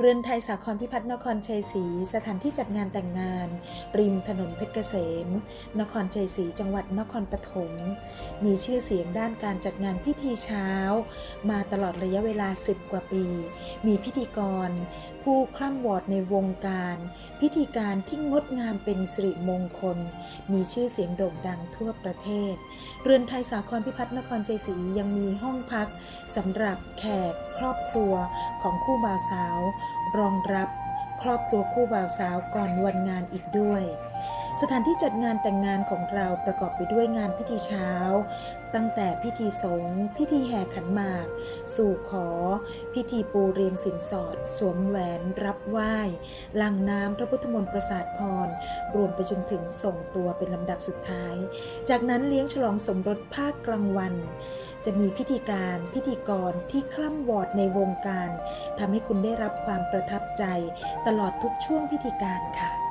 เรือนไทยสาครพิพัฒน์นครชัยศรีสถานที่จัดงานแต่งงาน ริมถนนเพชรเกษม นครชัยศรีจังหวัดนครปฐมมีชื่อเสียงด้านการจัดงานพิธีเช้า มาตลอดระยะเวลา 10 กว่าปี มีพิธีกร ผู้คล่ำวอดในวงการ พิธีการที่งดงามเป็นสิริมงคล มีชื่อเสียงโด่งดังทั่วประเทศ เรือนไทยสาครพิพัฒน์นครชัยศรียังมีห้องพักสำหรับแขกครอบครัวของคู่บ่าวสาวรองรับครอบครัวคู่บ่าวสาวก่อนวันงานอีกด้วย สถานที่จัดงานแต่งงานของเราประกอบไปด้วยงานพิธีเช้า ตั้งแต่พิธีสงฆ์พิธีแห่ขันหมาก สู่ขอ พิธีปูเรียงสินสอด สวมแหวนรับไหว้ลังน้ำพระพุทธมนต์ประสาทพร รวมไปจนถึงส่งตัวเป็นลำดับสุดท้าย จากนั้นเลี้ยงฉลองสมรสภาคกลางวัน จะมีพิธีการพิธีกรที่คล่ำวอดในวงการทำให้คุณได้รับความประทับใจ ตลอดทุกช่วงพิธีการค่ะ